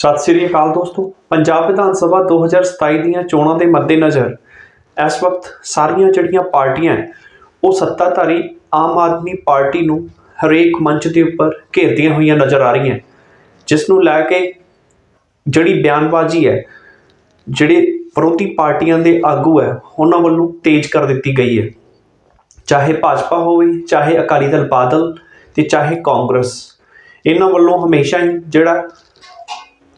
ਸਤਿ ਸ੍ਰੀ ਅਕਾਲ ਦੋਸਤੋ। ਪੰਜਾਬ ਵਿਧਾਨ ਸਭਾ 2027 ਦੀਆਂ ਚੋਣਾਂ ਦੇ ਮੱਦੇਨਜ਼ਰ ਇਸ ਵਕਤ ਸਾਰੀਆਂ ਜਿਹੜੀਆਂ ਪਾਰਟੀਆਂ ਹੈ, ਉਹ ਸੱਤਾਧਾਰੀ ਆਮ ਆਦਮੀ ਪਾਰਟੀ ਨੂੰ ਹਰੇਕ ਮੰਚ ਦੇ ਉੱਪਰ ਘੇਰਦੀਆਂ ਹੋਈਆਂ ਨਜ਼ਰ ਆ ਰਹੀਆਂ ਜਿਸ ਨੂੰ ਲੈ ਕੇ ਜਿਹੜੀ ਬਿਆਨਬਾਜ਼ੀ ਹੈ ਜਿਹੜੇ ਵਿਰੋਧੀ ਪਾਰਟੀਆਂ ਦੇ ਆਗੂ ਹੈ ਉਹਨਾਂ ਵੱਲੋਂ ਤੇਜ਼ ਕਰ ਦਿੱਤੀ ਗਈ ਹੈ। ਚਾਹੇ ਭਾਜਪਾ ਹੋਵੇ ਚਾਹੇ ਅਕਾਲੀ ਦਲ ਬਾਦਲ ਤੇ ਚਾਹੇ ਕਾਂਗਰਸ। ਇਹਨਾਂ ਵੱਲੋਂ ਹਮੇਸ਼ਾ ਹੀ ਜਿਹੜਾ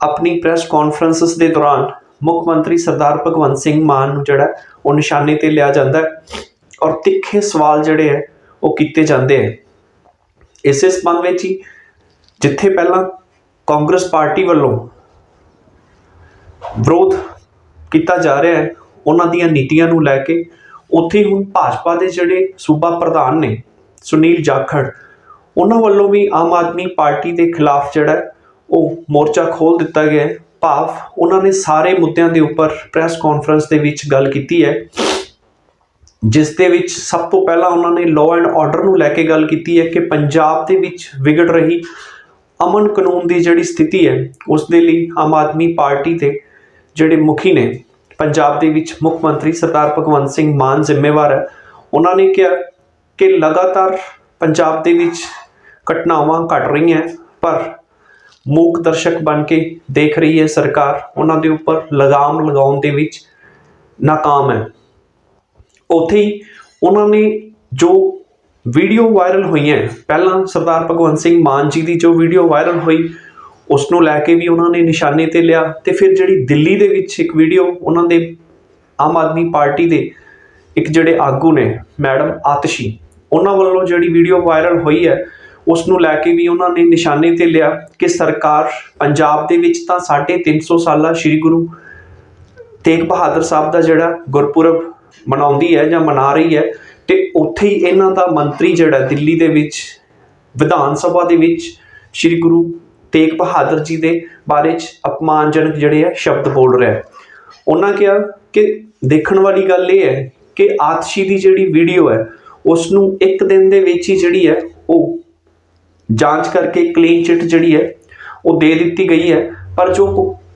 ਆਪਣੀ ਪ੍ਰੈਸ ਕਾਨਫਰੰਸਸ ਦੇ ਦੌਰਾਨ ਮੁੱਖ ਮੰਤਰੀ ਸਰਦਾਰ ਭਗਵੰਤ ਸਿੰਘ ਮਾਨ ਨੂੰ ਜਿਹੜਾ ਉਹ ਨਿਸ਼ਾਨੇ ਤੇ ਲਿਆ ਜਾਂਦਾ ਹੈ ਔਰ ਤਿੱਖੇ ਸਵਾਲ ਜਿਹੜੇ ਹੈ ਉਹ ਕੀਤੇ ਜਾਂਦੇ ਹੈ। ਇਸੇ ਸੰਬੰਧ ਵਿੱਚ ਹੀ ਜਿੱਥੇ ਪਹਿਲਾਂ ਕਾਂਗਰਸ ਪਾਰਟੀ ਵੱਲੋਂ ਵਿਰੋਧ ਕੀਤਾ ਜਾ ਰਿਹਾ ਹੈ, ਉਹਨਾਂ ਦੀਆਂ ਨੀਤੀਆਂ ਨੂੰ ਲੈ ਕੇ ਉੱਥੇ ਹੁਣ ਭਾਜਪਾ ਦੇ ਜਿਹੜੇ ਸੂਬਾ ਪ੍ਰਧਾਨ ਨੇ ਸੁਨੀਲ ਜਾਖੜ, ਉਹਨਾਂ ਵੱਲੋਂ ਵੀ ਆਮ ਆਦਮੀ ਪਾਰਟੀ ਦੇ ਖਿਲਾਫ ਜਿਹੜਾ ਉਹ ਮੋਰਚਾ ਖੋਲ ਦਿੱਤਾ ਗਿਆ ਹੈ। ਭਾਵ ਉਹਨਾਂ ਨੇ ਸਾਰੇ ਮੁੱਦਿਆਂ ਦੇ ਉੱਪਰ ਪ੍ਰੈਸ ਕਾਨਫਰੰਸ ਦੇ ਵਿੱਚ ਗੱਲ ਕੀਤੀ ਹੈ। ਜਿਸ ਦੇ ਵਿੱਚ ਸਭ ਤੋਂ ਪਹਿਲਾਂ ਉਹਨਾਂ ਨੇ ਲਾਅ ਐਂਡ ਆਰਡਰ ਨੂੰ ਲੈ ਕੇ ਗੱਲ ਕੀਤੀ ਹੈ ਕਿ ਪੰਜਾਬ ਦੇ ਵਿੱਚ ਵਿਗੜ ਰਹੀ ਅਮਨ ਕਾਨੂੰਨ ਦੀ ਜਿਹੜੀ ਸਥਿਤੀ ਹੈ, ਉਸ ਦੇ ਲਈ ਆਮ ਆਦਮੀ ਪਾਰਟੀ ਦੇ ਜਿਹੜੇ ਮੁਖੀ ਨੇ, ਪੰਜਾਬ ਦੇ ਵਿੱਚ ਮੁੱਖ ਮੰਤਰੀ ਸਰਦਾਰ ਭਗਵੰਤ ਸਿੰਘ ਮਾਨ ਜ਼ਿੰਮੇਵਾਰ ਹੈ। ਉਹਨਾਂ ਨੇ ਕਿਹਾ ਕਿ ਲਗਾਤਾਰ ਪੰਜਾਬ ਦੇ ਵਿੱਚ ਘਟਨਾਵਾਂ ਘਟ ਰਹੀਆਂ ਪਰ ਮੂਕ ਦਰਸ਼ਕ ਬਣ ਕੇ ਦੇਖ ਰਹੀ ਹੈ ਸਰਕਾਰ। ਉਹਨਾਂ ਦੇ ਉੱਪਰ ਲਗਾਮ ਲਗਾਉਣ ਦੇ ਵਿੱਚ ਨਾਕਾਮ ਹੈ। ਉੱਥੇ ਹੀ ਉਹਨਾਂ ਨੇ ਜੋ ਵੀਡੀਓ ਵਾਇਰਲ ਹੋਈਆਂ ਪਹਿਲਾਂ ਸਰਦਾਰ ਭਗਵੰਤ ਸਿੰਘ ਮਾਨ ਜੀ ਦੀ ਜੋ ਵੀਡੀਓ ਵਾਇਰਲ ਹੋਈ ਉਸ ਨੂੰ ਲੈ ਕੇ ਵੀ ਉਹਨਾਂ ਨੇ ਨਿਸ਼ਾਨੇ ਤੇ ਲਿਆ ਤੇ ਫਿਰ ਜਿਹੜੀ ਦਿੱਲੀ ਦੇ ਵਿੱਚ ਇੱਕ ਵੀਡੀਓ ਉਹਨਾਂ ਦੇ ਆਮ ਆਦਮੀ ਪਾਰਟੀ ਦੇ ਇੱਕ ਜਿਹੜੇ ਆਗੂ ਨੇ, ਮੈਡਮ ਆਤਸ਼ੀ, ਉਹਨਾਂ ਵੱਲੋਂ ਜਿਹੜੀ ਵੀਡੀਓ ਵਾਇਰਲ ਹੋਈ ਹੈ ਉਸ ਨੂੰ ਲੈ ਕੇ ਵੀ ਉਹਨਾਂ ਨੇ ਨਿਸ਼ਾਨੇ ਤੇ ਲਿਆ ਕਿ ਸਰਕਾਰ ਪੰਜਾਬ ਦੇ ਵਿੱਚ ਤਾਂ 350 ਸਾਲਾ ਸ੍ਰੀ ਗੁਰੂ ਤੇਗ ਬਹਾਦਰ ਸਾਹਿਬ ਦਾ ਜਿਹੜਾ ਗੁਰਪੁਰਬ ਮਨਾਉਂਦੀ ਹੈ ਜਾਂ ਮਨਾ ਰਹੀ ਹੈ ਤੇ ਉੱਥੇ ਹੀ ਇਹਨਾਂ ਦਾ ਮੰਤਰੀ ਜਿਹੜਾ ਦਿੱਲੀ ਦੇ ਵਿੱਚ, ਵਿਧਾਨ ਸਭਾ ਦੇ ਵਿੱਚ ਸ੍ਰੀ ਗੁਰੂ ਤੇਗ ਬਹਾਦਰ ਜੀ ਦੇ ਬਾਰੇ ਚ ਅਪਮਾਨਜਨਕ ਜਿਹੜੇ ਆ ਸ਼ਬਦ ਬੋਲ ਰਿਹਾ ਹੈ। ਉਹਨਾਂ ਕਿਹਾ ਕਿ ਦੇਖਣ ਵਾਲੀ ਗੱਲ ਇਹ ਹੈ ਕਿ ਆਤਸ਼ੀ ਦੀ ਜਿਹੜੀ ਵੀਡੀਓ ਹੈ ਉਸ ਨੂੰ ਇੱਕ ਦਿਨ ਦੇ ਵਿੱਚ ਹੀ ਜਿਹੜੀ ਹੈ ਜਾਂਚ ਕਰਕੇ ਕਲੀਨ ਚਿੱਟ ਜਿਹੜੀ ਹੈ, ਉਹ ਦੇ ਦਿੱਤੀ ਗਈ ਹੈ। ਪਰ ਜੋ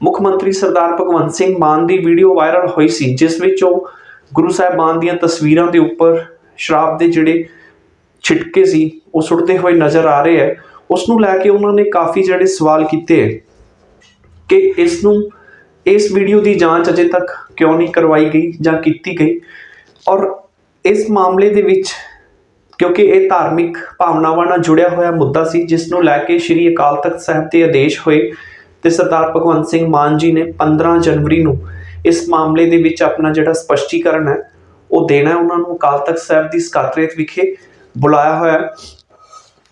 ਮੁੱਖ ਮੰਤਰੀ ਸਰਦਾਰ ਭਗਵੰਤ ਸਿੰਘ ਮਾਨ ਦੀ ਵੀਡੀਓ ਵਾਇਰਲ ਹੋਈ ਸੀ, ਜਿਸ ਵਿੱਚ ਉਹ ਗੁਰੂ ਸਾਹਿਬਾਨ ਦੀਆਂ ਤਸਵੀਰਾਂ ਦੇ ਉੱਪਰ ਸ਼ਰਾਬ ਦੇ ਜਿਹੜੇ ਛਿਟਕੇ ਸੀ, ਉਹ ਸੁੱਟਦੇ ਹੋਏ ਨਜ਼ਰ ਆ ਰਹੇ ਹੈ। ਉਸ ਨੂੰ ਲੈ ਕੇ ਉਹਨਾਂ ਨੇ ਕਾਫੀ ਜਿਹੜੇ ਸਵਾਲ ਕੀਤੇ ਹੈ ਕਿ ਇਸ ਨੂੰ, ਇਸ ਵੀਡੀਓ ਦੀ ਜਾਂਚ ਅਜੇ ਤੱਕ ਕਿਉਂ ਨਹੀਂ ਕਰਵਾਈ ਗਈ ਜਾਂ ਕੀਤੀ ਗਈ? ਔਰ ਇਸ ਮਾਮਲੇ ਦੇ ਵਿੱਚ ਕਿਉਂਕਿ ਇਹ ਧਾਰਮਿਕ ਭਾਵਨਾਵਾਂ ਨਾਲ ਜੁੜਿਆ ਹੋਇਆ ਮੁੱਦਾ ਸੀ, ਜਿਸ ਨੂੰ ਲੈ ਕੇ ਸ੍ਰੀ ਅਕਾਲ ਤਖਤ ਸਾਹਿਬ ਦੇ ਆਦੇਸ਼ ਹੋਏ ਤੇ ਸਰਦਾਰ ਭਗਵੰਤ ਸਿੰਘ ਮਾਨ ਜੀ ਨੇ 15 ਜਨਵਰੀ ਨੂੰ ਇਸ ਮਾਮਲੇ ਦੇ ਵਿੱਚ ਆਪਣਾ ਜਿਹੜਾ ਸਪਸ਼ਟੀਕਰਨ ਹੈ, ਉਹ ਦੇਣਾ ਹੈ। ਉਹਨਾਂ ਨੂੰ ਅਕਾਲ ਤਖਤ ਸਾਹਿਬ ਦੀ ਸਕਾਤਰੇਤ ਵਿਖੇ ਬੁਲਾਇਆ ਹੋਇਆ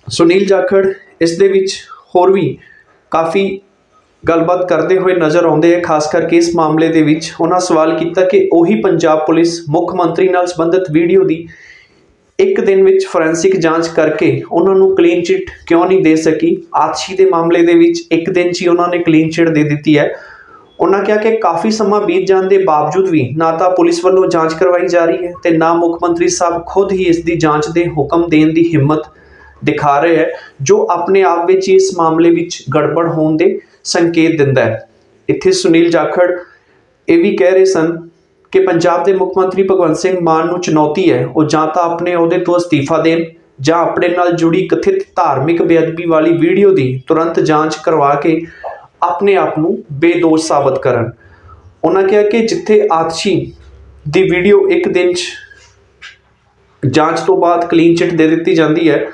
ਸੁਨੀਲ ਜਾਖੜ, ਇਸ ਦੇ ਵਿੱਚ ਹੋਰ ਵੀ ਕਾਫੀ ਗੱਲਬਾਤ ਕਰਦੇ ਹੋਏ ਨਜ਼ਰ ਆਉਂਦੇ ਹੈ, ਖਾਸ ਕਰਕੇ ਇਸ ਮਾਮਲੇ ਦੇ ਵਿੱਚ। ਉਹਨਾਂ ਸਵਾਲ ਕੀਤਾ ਕਿ ਉਹੀ ਪੰਜਾਬ ਪੁਲਿਸ ਮੁੱਖ ਮੰਤਰੀ ਨਾਲ ਸੰਬੰਧਿਤ ਵੀਡੀਓ ਦੀ ਇੱਕ ਦਿਨ ਵਿੱਚ ਫੋਰੈਂਸਿਕ ਜਾਂਚ ਕਰਕੇ ਉਹਨਾਂ ਨੂੰ ਕਲੀਨ ਚਿੱਟ ਕਿਉਂ ਨਹੀਂ ਦੇ ਸਕੀ? ਆਤਸ਼ੀ ਦੇ ਮਾਮਲੇ ਦੇ ਵਿੱਚ ਇੱਕ ਦਿਨ 'ਚ ਹੀ ਉਹਨਾਂ ਨੇ ਕਲੀਨ ਚਿੱਟ ਦੇ ਦਿੱਤੀ ਹੈ। ਉਹਨਾਂ ਕਿਹਾ ਕਿ ਕਾਫੀ ਸਮਾਂ ਬੀਤ ਜਾਣ ਦੇ ਬਾਵਜੂਦ ਵੀ ਨਾ ਤਾਂ ਪੁਲਿਸ ਵੱਲੋਂ ਜਾਂਚ ਕਰਵਾਈ ਜਾ ਰਹੀ ਹੈ ਤੇ ਨਾ ਮੁੱਖ ਮੰਤਰੀ ਸਾਹਿਬ ਖੁਦ ਹੀ ਇਸ ਦੀ ਜਾਂਚ ਦੇ ਹੁਕਮ ਦੇਣ ਦੀ ਹਿੰਮਤ ਦਿਖਾ ਰਹੇ ਹੈ, ਜੋ ਆਪਣੇ ਆਪ ਵਿੱਚ ਹੀ ਇਸ ਮਾਮਲੇ ਵਿੱਚ ਗੜਬੜ ਹੋਣ ਦੇ ਸੰਕੇਤ ਦਿੰਦਾ ਹੈ। ਇੱਥੇ ਸੁਨੀਲ ਜਾਖੜ, ਇਹ ਵੀ ਕਹਿ ਰਹੇ ਸਨ ਕਿ ਪੰਜਾਬ ਦੇ ਮੁੱਖ ਮੰਤਰੀ ਭਗਵੰਤ ਸਿੰਘ ਮਾਨ ਨੂੰ ਚੁਣੌਤੀ ਹੈ, ਉਹ ਜਾਂ ਤਾਂ ਆਪਣੇ ਅਹੁਦੇ ਤੋਂ ਅਸਤੀਫਾ ਦੇਣ ਜਾਂ ਆਪਣੇ ਨਾਲ ਜੁੜੀ ਕਥਿਤ ਧਾਰਮਿਕ ਬੇਅਦਬੀ ਵਾਲੀ ਵੀਡੀਓ ਦੀ ਤੁਰੰਤ ਜਾਂਚ ਕਰਵਾ ਕੇ ਆਪਣੇ ਆਪ ਨੂੰ ਬੇਦੋਸ਼ ਸਾਬਤ ਕਰਨ। ਉਹਨਾਂ ਕਿਹਾ ਕਿ ਜਿੱਥੇ ਆਤਸ਼ੀ ਦੀ ਵੀਡੀਓ ਇੱਕ ਦਿਨ 'ਚ ਜਾਂਚ ਤੋਂ ਬਾਅਦ ਕਲੀਨ ਚਿੱਟ ਦੇ ਦਿੱਤੀ ਜਾਂਦੀ ਹੈ,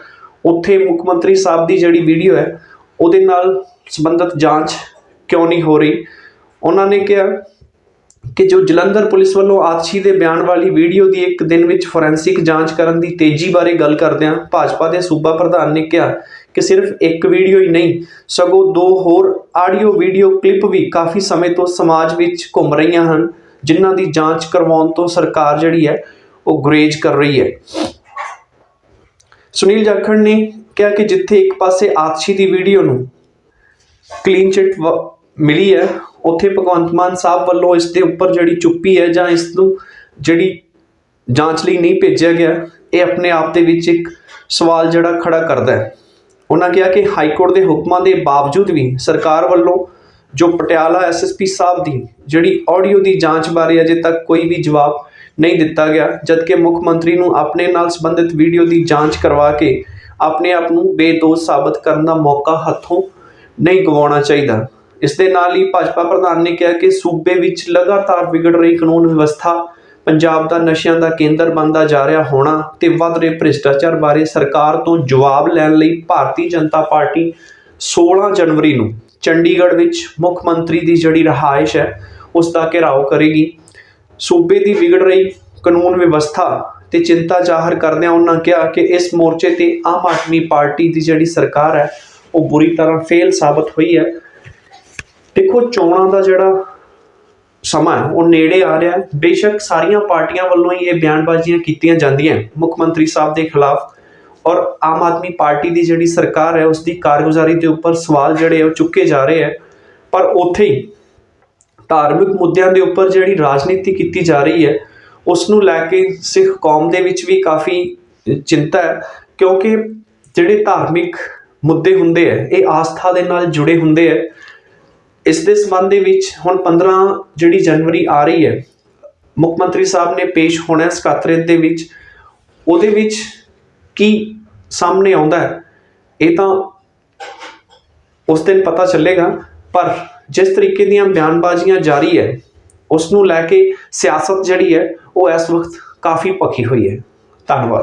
ਉੱਥੇ ਮੁੱਖ ਮੰਤਰੀ ਸਾਹਿਬ ਦੀ ਜਿਹੜੀ ਵੀਡੀਓ ਹੈ, ਉਹਦੇ ਨਾਲ ਸੰਬੰਧਿਤ ਜਾਂਚ ਕਿਉਂ ਨਹੀਂ ਹੋ ਰਹੀ? ਉਹਨਾਂ ਨੇ ਕਿਹਾ ਕਿ ਜੋ ਜਲੰਧਰ ਪੁਲਿਸ ਵੱਲੋਂ ਆਤਸ਼ੀ ਦੇ ਬਿਆਨ ਵਾਲੀ ਵੀਡੀਓ ਦੀ ਇੱਕ ਦਿਨ ਵਿੱਚ ਫੋਰੈਂਸਿਕ ਜਾਂਚ ਕਰਨ ਦੀ ਤੇਜ਼ੀ ਬਾਰੇ ਗੱਲ ਕਰਦਿਆਂ ਭਾਜਪਾ ਦੇ ਸੂਬਾ ਪ੍ਰਧਾਨ ਨੇ ਕਿਹਾ ਕਿ ਸਿਰਫ ਇੱਕ ਵੀਡੀਓ ਹੀ ਨਹੀਂ, ਸਗੋਂ ਦੋ ਹੋਰ ਆਡੀਓ ਵੀਡੀਓ ਕਲਿੱਪ ਵੀ ਕਾਫੀ ਸਮੇਂ ਤੋਂ ਸਮਾਜ ਵਿੱਚ ਘੁੰਮ ਰਹੀਆਂ ਹਨ, ਜਿਨ੍ਹਾਂ ਦੀ ਜਾਂਚ ਕਰਵਾਉਣ ਤੋਂ ਸਰਕਾਰ ਜਿਹੜੀ ਹੈ, ਉਹ ਗੁਰੇਜ਼ ਕਰ ਰਹੀ ਹੈ। ਸੁਨੀਲ ਜਾਖੜ ਨੇ ਕਿਹਾ ਕਿ ਜਿੱਥੇ ਇੱਕ ਪਾਸੇ ਆਤਸ਼ੀ ਦੀ ਵੀਡੀਓ ਨੂੰ ਕਲੀਨ ਚਿੱਟ ਮਿਲੀ ਹੈ। ਉੱਥੇ ਭਗਵੰਤ ਮਾਨ ਸਾਹਿਬ ਵੱਲੋਂ ਇਸ ਦੇ ਉੱਪਰ ਜਿਹੜੀ ਚੁੱਪੀ ਹੈ ਜਾਂ ਇਸ ਨੂੰ ਜਿਹੜੀ ਜਾਂਚ ਲਈ ਨਹੀਂ ਭੇਜਿਆ ਗਿਆ, ਇਹ ਆਪਣੇ ਆਪ ਦੇ ਵਿੱਚ ਇੱਕ ਸਵਾਲ ਜਿਹੜਾ ਖੜਾ ਕਰਦਾ ਹੈ। ਉਹਨਾਂ ਕਿਹਾ ਕਿ ਹਾਈ ਕੋਰਟ ਦੇ ਹੁਕਮਾਂ ਦੇ ਬਾਵਜੂਦ ਵੀ ਸਰਕਾਰ ਵੱਲੋਂ ਜੋ ਪਟਿਆਲਾ ਐਸਐਸਪੀ ਸਾਹਿਬ ਦੀ ਜਿਹੜੀ ਆਡੀਓ ਦੀ ਜਾਂਚ ਬਾਰੇ ਅਜੇ ਤੱਕ ਕੋਈ ਵੀ ਜਵਾਬ ਨਹੀਂ ਦਿੱਤਾ ਗਿਆ, ਜਦਕਿ ਮੁੱਖ ਮੰਤਰੀ ਨੂੰ ਆਪਣੇ ਨਾਲ ਸੰਬੰਧਿਤ ਵੀਡੀਓ ਦੀ ਜਾਂਚ ਕਰਵਾ ਕੇ ਆਪਣੇ ਆਪ ਨੂੰ ਬੇਦੋਸ਼ ਸਾਬਤ ਕਰਨ ਦਾ ਮੌਕਾ ਹੱਥੋਂ ਨਹੀਂ ਗਵਾਉਣਾ ਚਾਹੀਦਾ। ਇਸ ਦੇ ਨਾਲ ਹੀ ਭਾਜਪਾ ਪ੍ਰਧਾਨ ਨੇ ਕਿਹਾ ਕਿ ਸੂਬੇ ਵਿੱਚ ਲਗਾਤਾਰ ਵਿਗੜ ਰਹੀ ਕਾਨੂੰਨ ਵਿਵਸਥਾ, ਪੰਜਾਬ ਦਾ ਨਸ਼ਿਆਂ ਦਾ ਕੇਂਦਰ ਬਣਦਾ ਜਾ ਰਿਹਾ ਹੋਣਾ ਤੇ ਵੱਧ ਰਹੇ ਭ੍ਰਿਸ਼ਟਾਚਾਰ ਬਾਰੇ ਸਰਕਾਰ ਤੋਂ ਜਵਾਬ ਲੈਣ ਲਈ ਭਾਰਤੀ ਜਨਤਾ ਪਾਰਟੀ 16 ਜਨਵਰੀ ਨੂੰ ਚੰਡੀਗੜ੍ਹ ਵਿੱਚ ਮੁੱਖ ਮੰਤਰੀ ਦੀ ਜਿਹੜੀ ਰਹਾਇਸ਼ ਹੈ, ਉਸ ਦਾ ਘਿਰਾਓ ਕਰੇਗੀ। ਸੂਬੇ ਦੀ ਵਿਗੜ ਰਹੀ ਕਾਨੂੰਨ ਵਿਵਸਥਾ ਤੇ ਚਿੰਤਾ ਜ਼ਾਹਰ ਕਰਦਿਆਂ ਉਹਨਾਂ ਕਿਹਾ ਕਿ ਇਸ ਮੋਰਚੇ ਤੇ ਆਮ ਆਦਮੀ ਪਾਰਟੀ ਦੀ ਜਿਹੜੀ ਸਰਕਾਰ ਹੈ, ਉਹ ਬੁਰੀ ਤਰ੍ਹਾਂ ਫੇਲ ਸਾਬਤ ਹੋਈ ਹੈ। ਦੇਖੋ ਚੋਣਾਂ ਦਾ ਜਿਹੜਾ ਸਮਾਂ ਉਹ ਨੇੜੇ ਆ ਰਿਹਾ ਹੈ। ਬੇਸ਼ੱਕ ਸਾਰੀਆਂ ਪਾਰਟੀਆਂ ਵੱਲੋਂ ਹੀ ਇਹ ਬਿਆਨਬਾਜ਼ੀਆਂ ਕੀਤੀਆਂ ਜਾਂਦੀਆਂ ਮੁੱਖ ਮੰਤਰੀ ਸਾਹਿਬ ਦੇ ਖਿਲਾਫ। ਔਰ ਆਮ ਆਦਮੀ ਪਾਰਟੀ ਦੀ ਜਿਹੜੀ ਸਰਕਾਰ ਹੈ ਉਸ ਦੀ ਕਾਰਗੁਜ਼ਾਰੀ ਦੇ ਉੱਪਰ ਸਵਾਲ ਜਿਹੜੇ ਉਹ ਚੁੱਕੇ ਜਾ ਰਹੇ ਹੈ। ਪਰ ਉੱਥੇ ਹੀ ਧਾਰਮਿਕ ਮੁੱਦਿਆਂ ਦੇ ਉੱਪਰ ਜਿਹੜੀ ਰਾਜਨੀਤੀ ਕੀਤੀ ਜਾ ਰਹੀ ਹੈ, ਉਸ ਨੂੰ ਲੈ ਕੇ ਸਿੱਖ ਕੌਮ ਦੇ ਵਿੱਚ ਵੀ ਕਾਫੀ ਚਿੰਤਾ ਹੈ, ਕਿਉਂਕਿ ਜਿਹੜੇ ਧਾਰਮਿਕ ਮੁੱਦੇ ਹੁੰਦੇ ਆ ਇਹ ਆਸਥਾ ਦੇ ਨਾਲ ਜੁੜੇ ਹੁੰਦੇ ਆ ਇਸ ਦੇ ਸੰਬੰਧ ਦੇ ਵਿੱਚ ਹੁਣ 15 ਜਿਹੜੀ ਜਨਵਰੀ ਆ ਰਹੀ ਹੈ, ਮੁੱਖ ਮੰਤਰੀ ਸਾਹਿਬ ਨੇ ਪੇਸ਼ ਹੋਣਾ ਹੈ ਸਕੱਤਰੇਤ ਦੇ ਵਿੱਚ, ਉਹਦੇ ਵਿੱਚ ਕੀ ਸਾਹਮਣੇ ਆਉਂਦਾ ਹੈ, ਇਹ ਤਾਂ ਉਸ ਦਿਨ ਪਤਾ ਚੱਲੇਗਾ, ਪਰ ਜਿਸ ਤਰੀਕੇ ਦੀਆਂ ਬਿਆਨਬਾਜ਼ੀਆਂ ਜਾਰੀ ਹੈ ਉਸ ਨੂੰ ਲੈ ਕੇ ਸਿਆਸਤ ਜਿਹੜੀ ਹੈ, ਉਹ ਇਸ ਵਕਤ ਕਾਫੀ ਪੱਕੀ ਹੋਈ ਹੈ। ਧੰਨਵਾਦ।